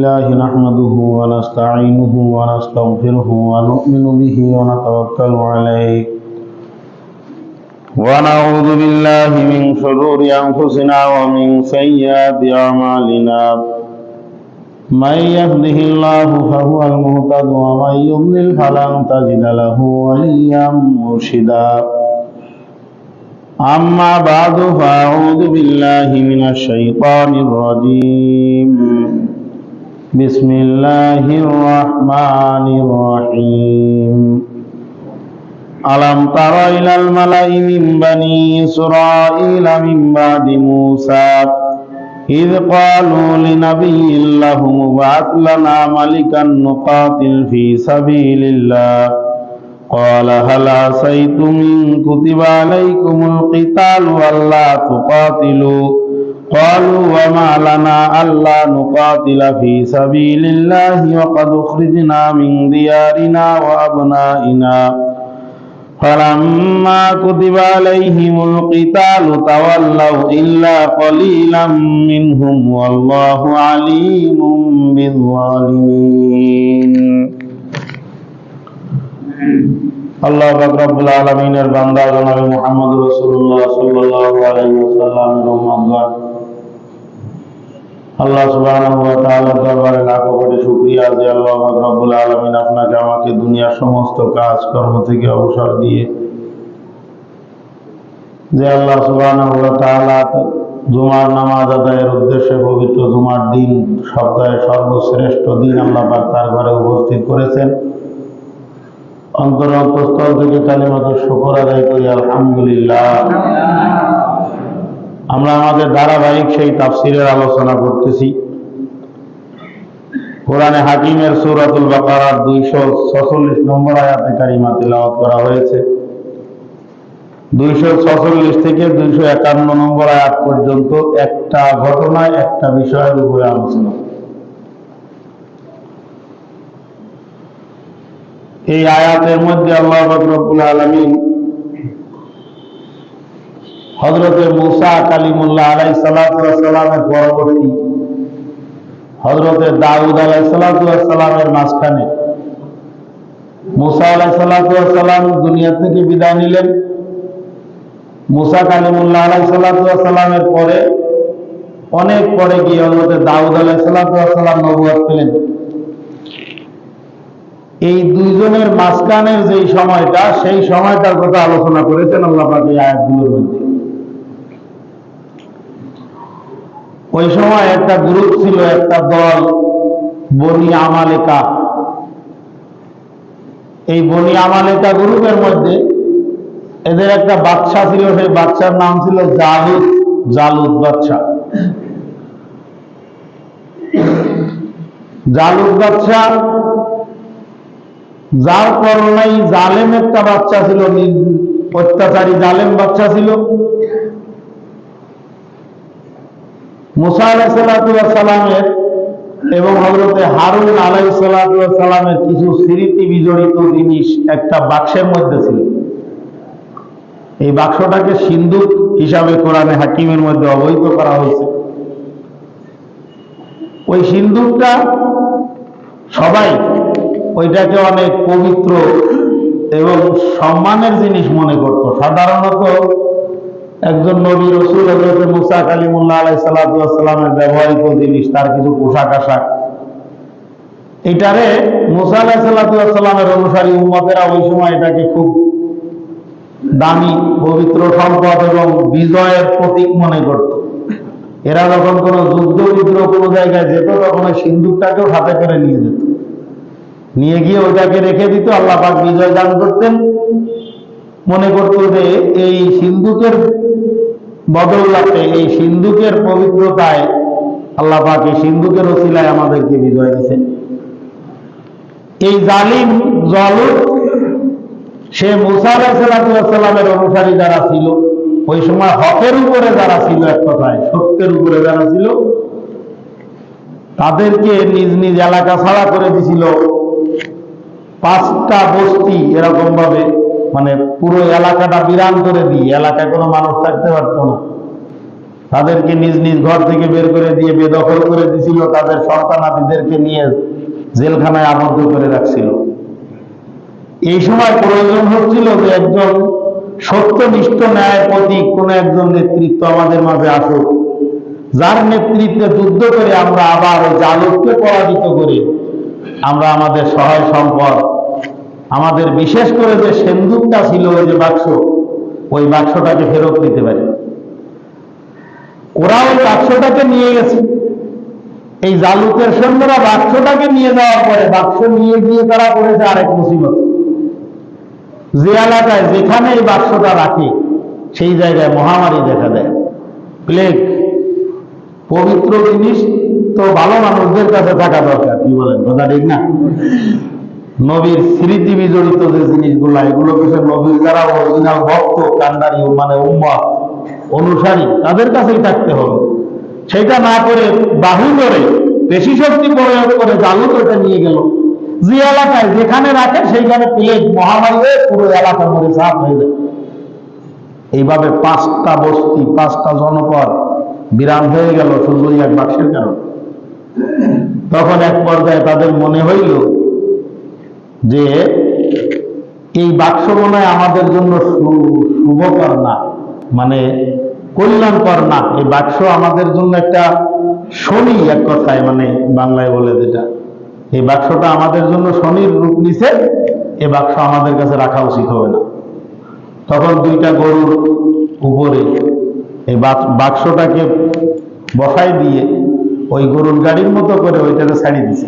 لله نحمده ونستعينه ونستغفره ونؤمن به ونتوكل عليه ونعوذ بالله من شرور أنفسنا ومن سيئات أعمالنا من يهده الله فهو المهتد ومن يضلل فلن تجد له وليا مرشدا أما بعد فأعوذ بالله من الشيطان الرجيم بسم الله الرحمن الرحيم ألم تر إلى الملأ من بني إسرائيل من بعد موسى إذ قالوا لنبي لهم ابعث لنا ملكا نقاتل في سبيل الله قال هل عسيتم إن كتب عليكم القتال ألا تقاتلوا قالوا وما لنا ألا نقاتل في سبيل الله وقد أخرجنا من ديارنا وأبنائنا فلما كتب عليهم القتال تولوا إلا قليلا منهم والله عليم بالظالمين আল্লাহ পাক রব্বুল আলামিনের বান্দা জনাব মুহাম্মদ রাসূলুল্লাহ সাল্লাল্লাহু আলাইহি ওয়াসাল্লামের উম্মতগণ আল্লাহ দরবারে লাখো কোটি শুকরিয়া যে আল্লাহ রব্বুল আলামিন আপনাকে আমাকে দুনিয়ার সমস্ত কাজ কর্ম থেকে অবসর দিয়ে যে আল্লাহ তাআলা জুমার নামাজ আদায়ের উদ্দেশ্যে পবিত্র জুমার দিন সপ্তাহের সর্বশ্রেষ্ঠ দিন আল্লাহ পাক তার ঘরে উপস্থিত করেছেন। অন্তর অন্তঃস্থল থেকে কালিমাত শুকর আদায় করি, আলহামদুলিল্লাহ। আমরা আমাদের ধারাবাহিক সেই তাফসিরের আলোচনা করতেছি। কোরআনে হাকিমের সুরাতুল বাকারার দুইশো ছচল্লিশ নম্বর আয়াতে কারিমা তিলাওয়াত করা হয়েছে। দুইশো ছচল্লিশ থেকে দুইশো একান্ন নম্বর আয়াত পর্যন্ত একটা ঘটনায় একটা বিষয়ের উপরে আলোচনা। এই আয়াতের মধ্যে আল্লাহ রব্বুল আলমিন হজরতে মুসা কালিমুল্লাহ আলাই সালামের পরবর্তী হজরতে দাউদ আলাই সালামের মাঝখানে। মুসা আলাই সালাম দুনিয়া থেকে বিদায় নিলেন। কালিমুল্লাহ আলাই সালামের পরে, অনেক পরে গিয়ে হজরতে দাউদ আলাই সালাম নবুয়াদ পেলেন। এই দুইজনের মাঝখানের যে সময়টা, সেই সময়টার কথা আলোচনা করেছেন আল্লাহ আয়াতগুলোর মধ্যে। ওই সময় একটা গ্রুপ ছিল, একটা দল, বনি আমালেকা। এই বনি আমালেকা গ্রুপের মধ্যে এদের একটা বাচ্চা ছিল, সেই বাচ্চার নাম ছিল জালুদ জালুদ বাচ্চা। জালুদ বাচ্চা, যার করোনাই জালেম একটা বাচ্চা ছিল অত্যাচারী জালেম বাচ্চা ছিল। মুসা এবং হজরতে হারুন কিছু স্মৃতি বিজড়িত জিনিস একটা বাক্সের মধ্যে ছিল। এই বাক্সটাকে সিন্ধুক হিসাবে কোরআনে হাকিমের মধ্যে অবহিত করা হয়েছে। ওই সিন্ধুকটা সবাই ওইটাকে অনেক পবিত্র এবং সম্মানের জিনিস মনে করত। সাধারণত একজন নবী রসুল হজরত মুসা কালিমুল্লাহ আলাই সাল্লামের ব্যবহৃত জিনিস, তার কিছু পোশাক আশাক। এটারে মুসা আলাহ সাল্লামের অনুসারী উম্মতেরা ওই সময় এটাকে খুব দামি, পবিত্র সম্পদ এবং বিজয়ের প্রতীক মনে করত। এরা যখন কোনো যুদ্ধ বিদ্রোহ কোনো জায়গায় যেত, তখন ওই সিন্ধুকটাকেও হাতে করে নিয়ে যেত। নিয়ে গিয়ে ওইটাকে রেখে দিত, আল্লাহ পাক বিজয় দান করতেন। মনে করত যে এই সিন্ধুকের বদৌলাতে, এই সিন্ধুকের পবিত্রতায় আল্লাহ পাক এই সিন্ধুকের ওসিলায় আমাদেরকে বিজয় দিয়েছে এই জালিম জলুদ, সে মুসা আলাহিসাল্লামের অনুসারী যারা ছিল, ওই সময় হকের উপরে যারা ছিল এক কথায়, সত্যের উপরে যারা ছিল, তাদেরকে নিজ নিজ এলাকা ছাড়া করে দিছিল পাঁচটা বস্তি এরকম ভাবে মানে পুরো এলাকাটা বিরান করে দিই। এলাকায় কোনো মানুষ থাকতে পারতো না। তাদেরকে নিজ নিজ ঘর থেকে বের করে দিয়ে বেদখল করে দিছিল। তাদের সন্তানাদিদেরকে নিয়ে জেলখানায় আবদ্ধ করে রাখছিল। এই সময় প্রয়োজন হচ্ছিল যে একজন সত্যনিষ্ঠ ন্যায় প্রতীক কোন একজন নেতৃত্ব আমাদের মাঝে আসুক। যার নেতৃত্বে যুদ্ধ করে আমরা আবার ওই জালককে পরাজিত করে আমরা আমাদের সহায় সম্পদ আমাদের বিশেষ করে যে সেন্দুকটা ছিল ওই যে বাক্স, ওই বাক্সটাকে ফেরত নিতে পারি। ওরা ওই বাক্সটাকে নিয়ে গেছে। এই জালুকের সৈন্যরা বাক্সটাকে নিয়ে যাওয়ার পরে বাক্স নিয়ে গিয়ে তারা করেছে আরেক মুসিবত। যে এলাকায় যেখানে এই বাক্সটা রাখে, সেই জায়গায় মহামারী দেখা দেয়। প্লেগ, পবিত্র জিনিস তো ভালো মানুষদের কাছে থাকা দরকার, কি বলেন, কথা ঠিক না? নবীর স্মৃতি বিজড়িত যে জিনিসগুলো, এগুলো কিছু নবীর যারা অরিজিনাল ভক্ত, কান্ডারি মানে উম্মত অনুসারী, তাদের কাছেই থাকতে হবে। সেটা না করে বাহু করে, বেশি শক্তি প্রয়োগ করে জালুক ওটা নিয়ে গেল। যে এলাকায় যেখানে রাখে, সেইখানে প্লেগ মহামারী হয়ে পুরো এলাকার মধ্যে চাপ হয়ে যায়। এইভাবে পাঁচটা বস্তি, পাঁচটা জনপদ বিরাম হয়ে গেল ওই এক বাক্সের কারণে। তখন এক পর্যায়ে তাদের মনে হইল যে এই বাক্স মনে আমাদের জন্য শুভকর না মানে কল্যাণকর না। এই বাক্স আমাদের জন্য একটা শনি এক কথায় মানে বাংলায় বলে যেটা। এই বাক্সটা আমাদের জন্য শনির রূপ নিছে এই বাক্স আমাদের কাছে রাখা উচিত হবে না। তখন দুইটা গরুর উপরে এই বাক্সটাকে বসাই দিয়ে ওই গরুর গাড়ির মতো করে ওইটাকে ছাড়িয়ে দিছে।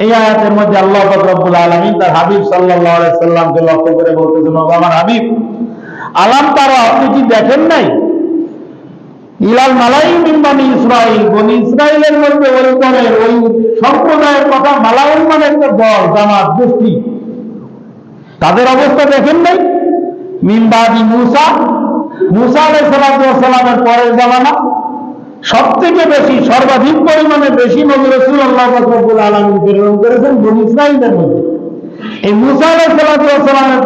এই আয়াতের মধ্যে আল্লাহ রব্বুল আলামিন তার হাবিব আলাইহি সাল্লামকে লক্ষ্য করে বলতেছেন, "ওগো আমার হাবিব, আলাম তারা, আপনি কি দেখেন নাই? ইলাল মালাই মিন বানি ইসরাইল বনি ইসরাইলের মধ্যে ওই দলের ওই সম্প্রদায়ের কথা মালাউন মানে একটা দল, জামাত, গোষ্ঠী। তাদের অবস্থা দেখেন নাই? মিনবাদি মুসা মুসা আলাইহিস সালামের পরের জামানা সব থেকে বেশি, সর্বাধিক পরিমাণে বেশি নবী রসুল আল্লাহ আলমী প্রেরণ করেছেন বনি ইসরাইলের মধ্যে। এই মুসা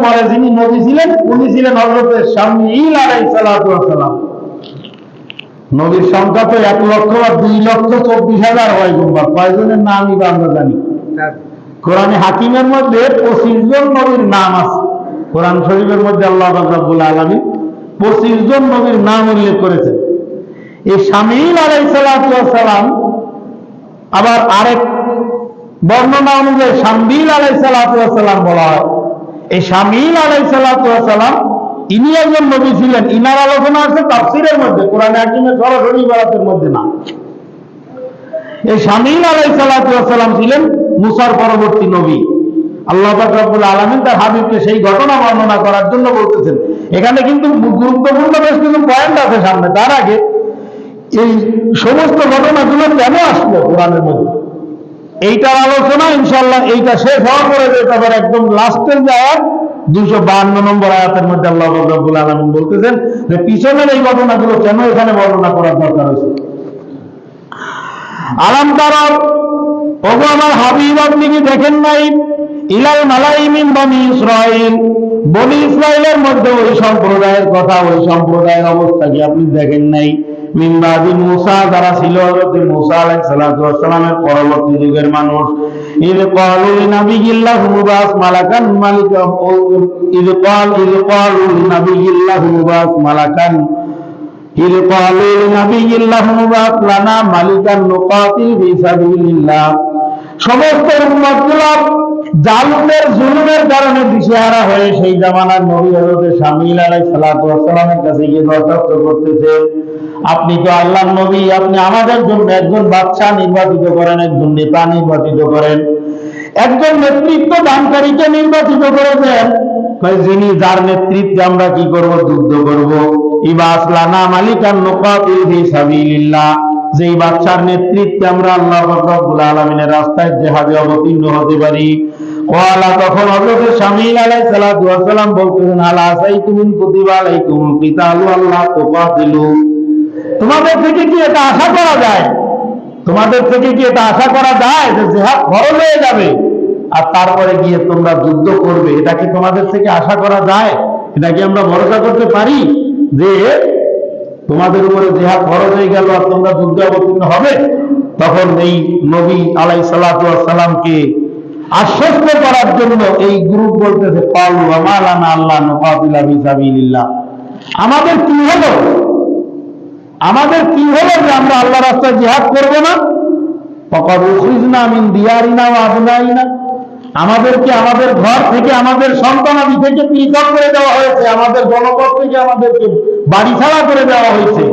পরে যিনি নবী ছিলেন, উনি ছিলেন হজরতের স্বামী ইল আলাইহিস সালাম। নবীর সংখ্যা তো এক লক্ষ বা দুই লক্ষ চব্বিশ হাজার হয় গুম্বার কয়জনের নামই বা আমরা জানি। কোরআনে হাকিমের মধ্যে পঁচিশ জন নবীর নাম আছে। কোরআন শরীফের মধ্যে আল্লাহ রাব্বুল আলামিন পঁচিশ জন নবীর নাম উল্লেখ করেছেন। এই শামিল আলাই সালাম আবার আরেক বর্ণনা অনুযায়ী শামিল আলাই সালাম বলা হয়। এই শামিল আলাই সালাম ইনি একজন নবী ছিলেন, ইনার আলোচনা আছে তাফসিরের মধ্যে, কোরআন হাকিমের সরাসরি ইবারাতের মধ্যে না। এই শামিল আলাই সালাম ছিলেন মুসার পরবর্তী নবী। আল্লাহ রব্বুল আলামিন তার হাবিবকে সেই ঘটনা বর্ণনা করার জন্য বলতেছেন। এখানে কিন্তু গুরুত্বপূর্ণ বেশ কিছু পয়েন্ট আছে সামনে। তার আগে এই সমস্ত ঘটনাগুলো কেন আসলো কোরআনের মধ্যে? এইটার আলোচনা ইনশাল্লাহ এইটা শেষ হওয়ার পরে আবার একদম লাস্টের যে আয়াত দুইশো বাহান্ন নম্বর আয়াতের মধ্যে আল্লাহ রব্বুল আলমিন বলতেছেন যে পিছনের এই ঘটনাগুলো কেন এখানে বর্ণনা করার দরকার হয়েছে? আলাম তারার ওগো আমার হাবিব, আপনি কি দেখেন নাই? ইলাল মালাইমিন বনি ইসরাইল। বনি ইসরাইলের মধ্যে ওই সম্প্রদায়ের কথা, ওই সম্প্রদায়ের অবস্থা কি আপনি দেখেন নাই? মিনবাদি মুসা যারা ছিল হযরত মুসা আলাইহিস সালাতু ওয়াস সালামের পরবর্তী যুগের মানুষ ইদ ক্বালু লিনাবিয়িল্লাহু মুবাস মালাকান মালিকা ইদ ক্বাল ইদ ক্বালু লিনাবিয়িল্লাহু মুবাস মালাকান إذ قالوا لنبي الله مبعث لنا ملكا نقاتل في سبيل الله সমস্ত উম্মতগুলো জালুমের, জুলুমের কারণে দিশেহারা হয়ে সেই জামানার নবী হযরত শামিল আলাইহিস সালাতু ওয়াস সালামের কাছে গিয়ে দরখাস্ত করতেছে, আপনি তো আল্লাহর নবী, আপনি আমাদের জন্য একজন বাদশা নির্বাচিত করেন, একজন নেতা নির্বাচিত করেন, একজন নেতৃত্ব দানকারীকে নির্বাচিত করে দেন কয় যিনি যার নেতৃত্বে আমরা কি করব, যুদ্ধ করব? ইবাস লানা মালিকান নুকাতিল ফি সাবিলিল্লাহ। যেই বাচ্চার নেতৃত্বে আমরা আল্লাহ রব্বুল আলামিনের রাস্তায় জিহাদে অবতীর্ণ হতে পারি ওয়ালা তখন হযরত শামিল আলাইহিস সালাতু ওয়াস সালাম বলতেন আলা সাইতুমিন কুতিবা আলাইকুম কিতালু আল্লাহ তুকাতিলু তোমাদের থেকে কি এটা আশা করা যায়? তোমাদের থেকে কি এটা আশা করা যায় যে জিহাদ ফরজ হয়ে যাবে? আর তারপরে গিয়ে তোমরা যুদ্ধ করবে, এটা কি তোমাদের থেকে আশা করা যায়? এটা কি আমরা ভরসা করতে পারি যে তোমাদের উপরে জিহাদ ফরজ হয়ে গেল আর তোমরা যুদ্ধে অবতীর্ণ হবে, তখন এই নবী আলাই সালামকে আশ্বস্ত করার জন্য এই গ্রুপ বলতেছে আল্লাহ আমাদের কি হলো? আমাদের কি হলো যে আমরা আল্লাহ রাস্তায় জিহাদ করব না? ফকদ উখরিজনা মিন দিয়ারিনা ওয়া আবনাইনা। আমাদেরকে আমাদের ঘর থেকে, আমাদের সন্তান সন্তানাদি থেকে পৃথক করে দেওয়া হয়েছে। আমাদের জনপদ থেকে আমাদেরকে বাড়ি ছাড়া করে দেওয়া হয়েছে।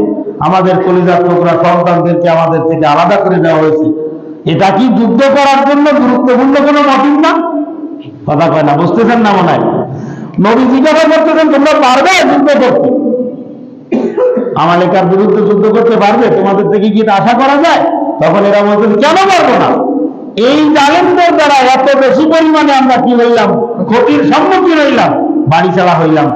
আমাদের কলিজার টুকরা সন্তানদেরকে আমাদের থেকে আলাদা করে দেওয়া হয়েছে। এটা কি যুদ্ধ করার জন্য গুরুত্বপূর্ণ কোনো মোটিভ না? কথা কয় না, বুঝতেছেন না মনে হয়? নবী জিজ্ঞাসা করতেছেন, তোমরা পারবে যুদ্ধ করতে? আমালিকার বিরুদ্ধে যুদ্ধ করতে পারবে? তোমাদের থেকে কি আশা করা যায়? তখন এরা বলছেন কেন পারব না? এই জালেমদের দ্বারা এত বেশি পরিমাণে আমরা কি হইলাম? ক্ষতির সম্মুখীন হইলাম। বাড়ি ছাড়া হইলাম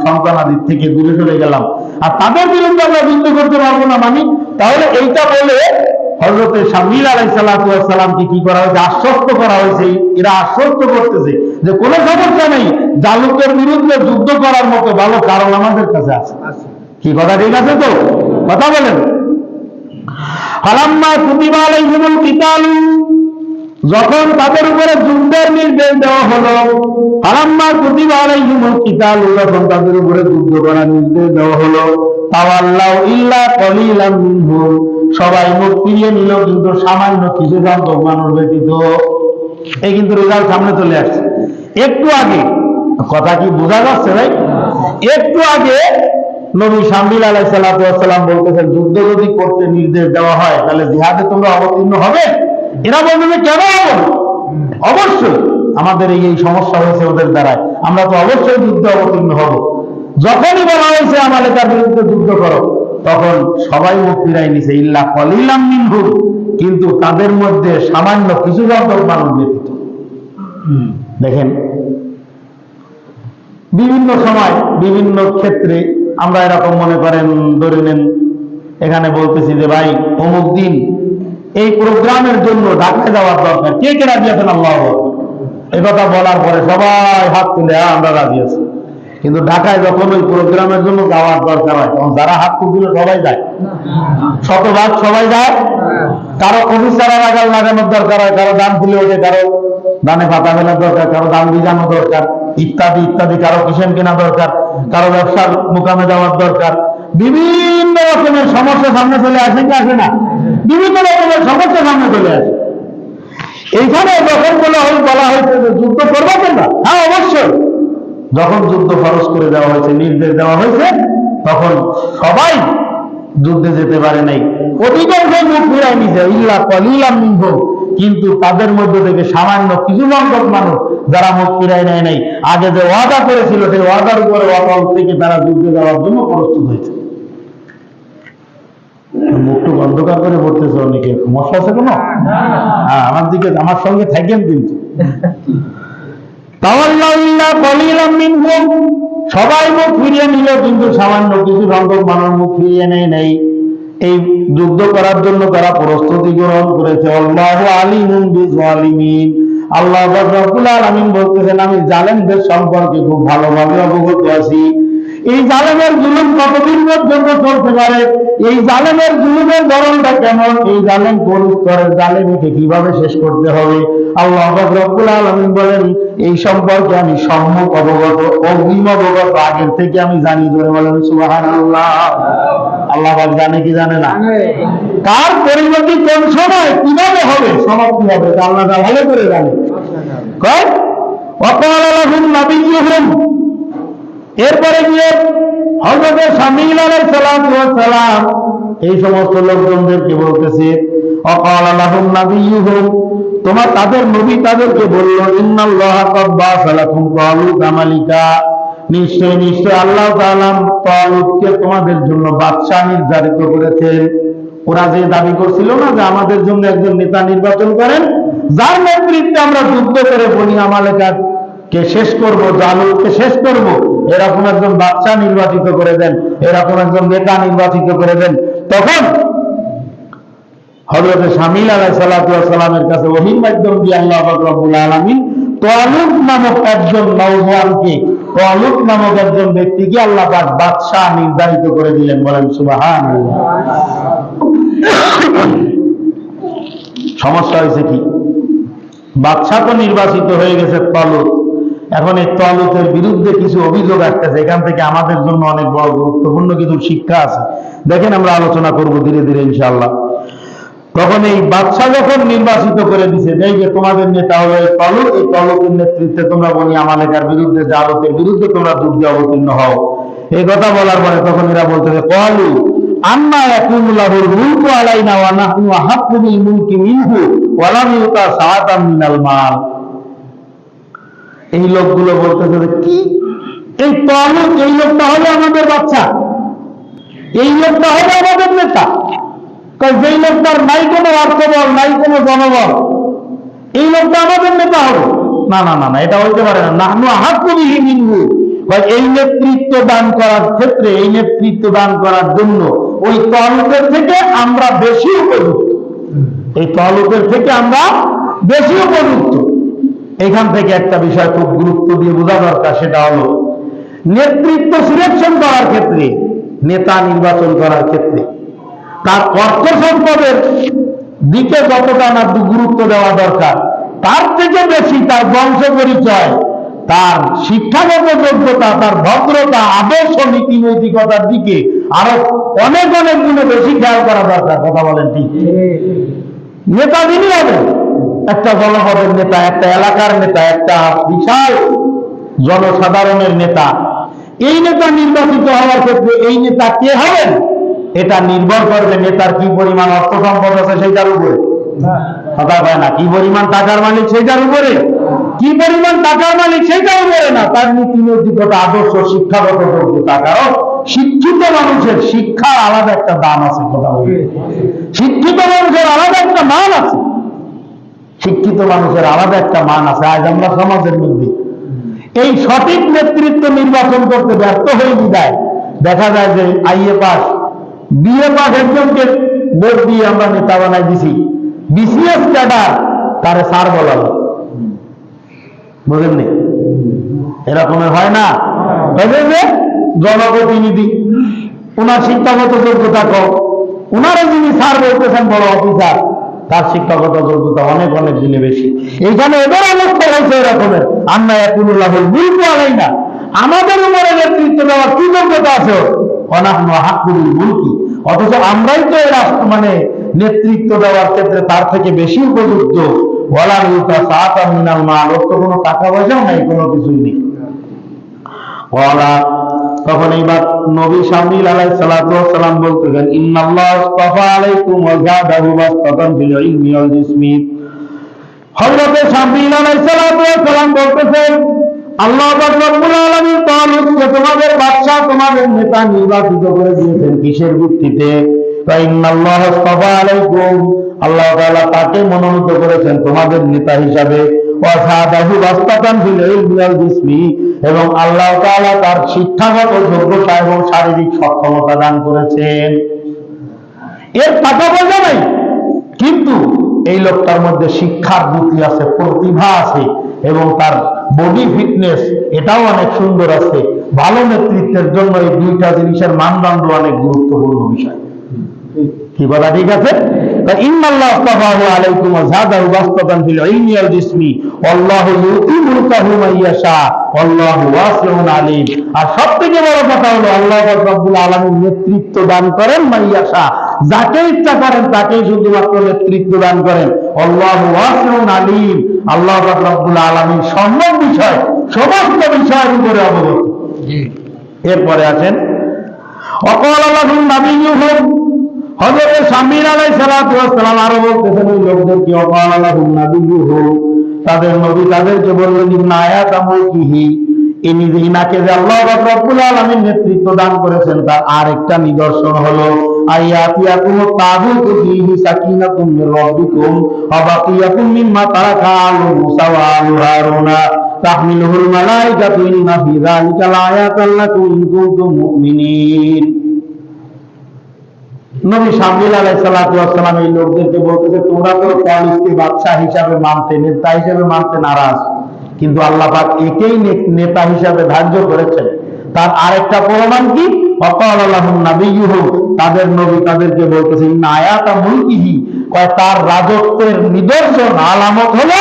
থেকে দূরে চলে গেলাম। আর তাদের বিরুদ্ধে আমরা যুদ্ধ করতে পারব না মানি? তাহলে এইটা বলে হজরতে শামিল আলাই সালামকে কি করা হয়েছে? আশ্বস্ত করা হয়েছে। এরা আশ্বস্ত করতেছে যে কোনো সমস্যা নেই। জালুকের বিরুদ্ধে যুদ্ধ করার মতো ভালো কারণ আমাদের কাছে আছে। কি কথা ঠিক আছে তো? কথা বলেন। হালাম্মা কুতিবা আলাইহিমুল কিতালু যখন তাদের উপরে যুদ্ধের নির্দেশ দেওয়া হলো হালাম্মা কুতিবা আলাইহিমুল কিতালু যখন তাদের উপরে যুদ্ধ করার নির্দেশ দেওয়া হলো, তাওয়াল্লাউ ইল্লা কলিলাম মিনহুম, সবাই মুখ ফিরিয়ে নিল কিন্তু সামান্য কিছু সংখ্যক মানুষ ব্যতীত, এই কিন্তু রেজাল্ট সামনে চলে আসছে। একটু আগে, কথা কি বোঝা যাচ্ছে ভাই? একটু আগে নবী শামিল আলাই সাল্লাম বলতেছেন, যুদ্ধ যদি করতে নির্দেশ দেওয়া হয়, তাহলে জিহাদে তোমরা অবতীর্ণ হবে? এরা বলবে যে, কেন অবশ্যই। আমাদের এই সমস্যা হয়েছে ওদের দ্বারায়। আমরা তো অবশ্যই যুদ্ধে অবতীর্ণ হব। যখনই বলা হয়েছে আমাদের তার বিরুদ্ধে যুদ্ধ করো, তখন সবাই মুখ ফিরাই নিছে, ইল্লা কলিলাম মিনহু কিন্তু তাদের মধ্যে সামান্য কিছু সংখ্যক মানুষ ব্যতীত দেখেন, বিভিন্ন সময়, বিভিন্ন ক্ষেত্রে আমরা এরকম মনে করেন, ধরে নেন, এখানে বলতেছি যে, ভাই, অমুক দিন এই প্রোগ্রামের জন্য ঢাকায় যাওয়ার দরকার। কে কে রাজি আছেন? আল্লাহ। এই কথা বলার পরে সবাই হাত তুলে "হ্যাঁ, আমরা রাজি আছি। কিন্তু ঢাকায় যখন ওই প্রোগ্রামের জন্য যাওয়ার দরকার হয় তখন যারা হাত তুলছিল সবাই যায়। শতভাগ সবাই যায়। কারও অফিসার লাগাল লাগানোর দরকার হয় কারও দান ফুলে ওঠে কারও দানে পাতা ফেলার দরকার কারও দান বিজানো দরকার ইত্যাদি ইত্যাদি কারও কিষেন কেনা দরকার কারও ব্যবসার মোকামে যাওয়ার দরকার। বিভিন্ন রকমের সমস্যা সামনে চলে আসে, কি আসে না? বিভিন্ন রকমের সমস্যা সামনে চলে আসে। এইখানে যখন বলা হয়, বলা হয়েছে যে যুদ্ধ করব তোমরা? হ্যাঁ অবশ্যই। যখন যুদ্ধ খরচ করে দেওয়া হয়েছে, নির্দেশ দেওয়া হয়েছে, তখন সবাই যুদ্ধে যেতে পারে নাই। অধিকাংশ মুখ ফিরাই নিছে, ইল্লা কলিলাম মিনহুম। কিন্তু তাদের মধ্যে থেকে সামান্য কিছু সংখ্যক মানুষ যারা মুখ ফিরাই নেয় নাই, আগে যে ওয়াদা করেছিল, সেই ওয়াদার উপরে ওয়াদা থেকে তারা যুদ্ধে যাওয়ার জন্য প্রস্তুত হয়েছে। মুখটু অন্ধকার করে পড়তেছে অনেকে। সমস্যা আছে কোনো? হ্যাঁ আমার দিকে, আমার সঙ্গে থাকেন কিন্তু। সবাই মুখ ফিরিয়ে নিল, কিন্তু সামান্য কিছু সংখ্যক মানুষ মুখ ফিরিয়ে এই যুদ্ধ করার জন্য তারা প্রস্তুতি গ্রহণ করেছে। আল্লাহু আলিমুন বিজালিমিন। আল্লাহ রাব্বুল বলতেছেন, আমি জালেমদের সম্পর্কে খুব ভালোভাবে অবগত আছি। এই জালেমের জুলুম কতদিন পর্যন্ত চলতে পারে? এই জালেমের জুলুমের ধরনটা কেমন? এই জালেম কোন স্তরের কীভাবে শেষ করতে হবে? আল্লাহ রব্বুল আলমিন বলেন, এই সম্পর্কে আমি সম্মুখ অবগত অবগত, আগের থেকে আমি জানি ধরে বলেন সুবাহান আল্লাহ আল্লাহ জানে কি জানে না? কার পরিণতি কোন সময় কীভাবে হবে? সমাপ্তি হবে আল্লাহ ভালো করে জানে। কয় অপাল এরপরে গিয়ে হজরত শামিল সালাম, এই সমস্ত লোকজনদেরকে বলতেছে, অকাল তোমার তাদের নবী তাদেরকে বলল, ইন্নাল্লাহা ক্বাদ বাসালাকুম তালুত মালিকা নিশ্চয় নিশ্চয় আল্লাহ তালুতকে তোমাদের জন্য বাদশাহ নির্ধারিত করেছেন। ওরা যে দাবি করছিল না যে আমাদের জন্য একজন নেতা নির্বাচন করেন, যার নেতৃত্বে আমরা যুদ্ধ করে বনি আমালেকার কে শেষ করব জালুদকে শেষ করব এরকম একজন বাচ্চা নির্বাচিত করে দেন এরকম একজন নেতা নির্বাচিত করে দেন, তখন হযরত শামিল আলাইহিস সালাতু ওয়াস সালামের কাছে ওহীর মাধ্যম দিয়ে আল্লাহ রব্বুল আলামিন তালুত নামক একজন নওজওয়ানকে তালুত নামক একজন ব্যক্তিকে আল্লাহ পাক বাদশা নির্ধারিত করে দিলেন, বলেন সুবহানাল্লাহ। সমস্যা হয়েছে কি? বাদশা তো নির্বাচিত হয়ে গেছে তলুত এখন এই তলুতের বিরুদ্ধে কিছু অভিযোগ আসতেছে, এখান থেকে আমাদের জন্য অনেক বড় গুরুত্বপূর্ণ কিছু শিক্ষা আছে। দেখেন আমরা আলোচনা করব ধীরে ধীরে, ইনশাআল্লাহ। তখন এই বাদশা যখন নির্বাচিত করে দিছে যে যে তোমাদের নেতা হলো এই তলুক এই তলুকের নেতৃত্বে তোমরা বনি আমালেকার বিরুদ্ধে জালতের বিরুদ্ধে তোমরা যুদ্ধে অবতীর্ণ হও। এই কথা বলার পরে তখন এরা বলতেছে কলু আন্না ইয়াকুনু লাহুল মুলকু আলাইনা ওয়া নাহনু আহাক্কু বিল মিনহু ওয়া লাম মিনাল মাল। এই লোকগুলো বলতেছে যে, কি? এই তলুক এই লোকটা হলো আমাদের বাচ্চা। এই লোকটা হলো আমাদের নেতা। যেই লোকটার নাই কোনো অর্থবল, নাই কোনো জনবল। এই লোকটা আমাদের নেতা হবে না না না না, এটা হইতে পারে না। নাহনু আহাকুবিহি মিনহু। বা এই নেতৃত্ব দান করার ক্ষেত্রে, এই নেতৃত্ব দান করার জন্য ওই তহলুকের থেকে আমরা বেশি উপযুক্ত। এই তহলুকের থেকে আমরা বেশি উপযুক্ত। এখান থেকে একটা বিষয় খুব গুরুত্ব দিয়ে বোঝা দরকার, সেটা হলো নেতৃত্ব সিলেকশন করার ক্ষেত্রে, নেতা নির্বাচন করার ক্ষেত্রে। তার অর্থ সম্পদের দিকে যতটা না গুরুত্ব দেওয়া দরকার, তার থেকে বেশি তার বংশ পরিচয়, তার শিক্ষাগত যোগ্যতা, তার ভদ্রতা, আদর্শ নীতি নৈতিকতার দিকে আরও অনেক অনেক গুণে বেশি খেয়াল করা দরকার, কথা বলেন ঠিক। নেতা যিনি হবেন একটা জনপদের নেতা একটা এলাকার নেতা একটা বিশাল জনসাধারণের নেতা। এই নেতা নির্বাচিত হওয়ার ক্ষেত্রে এই নেতা কে হবেন? এটা নির্ভর করবে নেতার কি পরিমাণ অর্থ সম্পদ আছে সেইটার উপরে। কথা না। কি পরিমাণ টাকার মালিক সেইটার উপরে? কি পরিমাণ টাকার মালিক উপরে না? তার নীতি নৈতিকতা আদর্শ শিক্ষাগত যোগ্যতা কারণ শিক্ষিত মানুষের শিক্ষার আলাদা একটা দাম আছে কথা বলি। শিক্ষিত মানুষের আলাদা একটা মান আছে। শিক্ষিত মানুষের আলাদা একটা মান আছে, আজ আমরা সমাজের মধ্যে। এই সঠিক নেতৃত্ব নির্বাচন করতে ব্যর্থ হয়ে বিদায়। দেখা যায় যে I A pass, B A pass একজনকে ভোট দিয়ে আমরা নেতা বানাই দিছি। বিসিএস ক্যাডার তারে সার বলালো বুঝলেন এরকমের হয় না? যে জনপ্রতিনিধি ওনার শিক্ষাগত যোগ্যতা কম। ওনারা যিনি স্যার বলতেছেন, বড় অফিসার। তার শিক্ষাগত যোগ্যতা অনেক অনেক দিনে বেশি। এইখানে এবার লক্ষ্য হয়েছে এরকমের। আন্না একুল্লাহ বুঝতে আলাই না আমাদের উপরে নেতৃত্ব দেওয়ার কি যোগ্যতা আছে? অনাহনু হাকুল মুলকি। অথচ আমরাই তো এর মানে নেতৃত্ব দেওয়ার ক্ষেত্রে তার থেকে বেশি উপযুক্ত। বলার ইউতা সাত মিনাল মাল। ওর তো কোনো টাকা পয়সাও নাই, কোনো কিছুই নেই। ওয়ালা তখন এইবার নবী শামিল আলাই সালাম বলতেছেন হযরতে শামিল আলাই বলতেছেন, আল্লাহ তোমাদের বাদশা তোমাদের নেতা নির্বাচিত করে দিয়েছেন কিসের ভিত্তিতে? আল্লাহ তাকে মনোনীত করেছেন তোমাদের নেতা হিসাবে। এবং আল্লাহ তার শিক্ষাগত যোগ্যতা এবং শারীরিক সক্ষমতা দান করেছেন। এর টাকা পয়সা নাই, কিন্তু এই লোকটার মধ্যে শিক্ষার বুদ্ধি আছে, প্রতিভা আছে এবং তার বডি ফিটনেস এটাও অনেক সুন্দর আছে। ভালো নেতৃত্বের জন্য এই দুইটা জিনিসের মানদণ্ড অনেক গুরুত্বপূর্ণ বিষয়। কি কথা ঠিক আছে? ইন্নাল্লাহ আস্তাফাহু আলাইকুম যাদাহু বাসতাতান ফিল ইলমি ওয়াল জিসমি আল্লাহু ইউতি মুলকাহু আল্লাহু ওয়াসিউন আলিম। আর সবথেকে বড় কথা হলো আল্লাহ পাক রব্বুল আলামিন নেতৃত্ব দান করেন মান ইয়াশা। যাকে ইচ্ছা করেন তাকেই শুধুমাত্র নেতৃত্ব দান করেন। আল্লাহু ওয়াসিউন আলিম। আল্লাহ রব্বুল আলামিন বিষয় সমস্ত বিষয়ের উপরে অবগত। এরপরে আছেন অকল আল্লাহুম নাবিয়্যুহুম আরও নেতৃত্ব দান করেছেন, তার আরেকটা নিদর্শন হলো আয়াতিয়াকুম তাবুতু ফীহি সাকিনাতুম মির রাব্বিকুম ওয়া বাকিয়াতুম মিম্মা তারাকা আলু কুনতুম মুমিনিন। নবী শামিল আলাইহিস সালাতু ওয়াস সালাম এই লোকদেরকে বলতেছে, তোমরা তো পলিসকে বাদশা হিসাবে মানতে, নেতা হিসাবে মানতে নারাজ। কিন্তু আল্লাহ পাক একেই নেতা হিসাবে ধার্য করেছেন। তার আরেকটা প্রমাণ কি? তাদের নবী তাদেরকে বলতেছে তার রাজত্বের নিদর্শন, আলামত হলো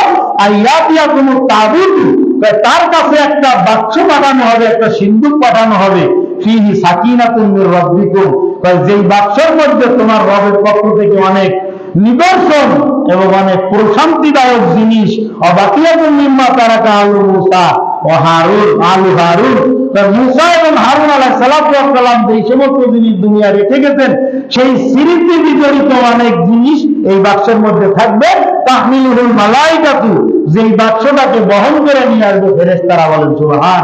তার কাছে একটা বাক্স পাঠানো হবে, একটা সিন্ধুক পাঠানো হবে। ফিহি সাকিনাতুন মির রাব্বিকুম। যেই বাক্সের মধ্যে তোমার রবের পক্ষ থেকে অনেক নিদর্শন এবং অনেক প্রশান্তিদায়ক জিনিস অবাকিয়াতুন মিম্মা তারাকা আলু মুসা ও হারুন, আলু হারুন। মুসা এবং হারুন সালাম যেই সমস্ত জিনিস দুনিয়া রেখে গেছেন, সেই স্মৃতি বিজড়িত অনেক জিনিস এই বাক্সের মধ্যে থাকবে। তাহমিলুল মালাইকাতু, যেই বাক্সটাকে বহন করে নিয়ে আসবে ফেরেশতারা বলেন সুবহান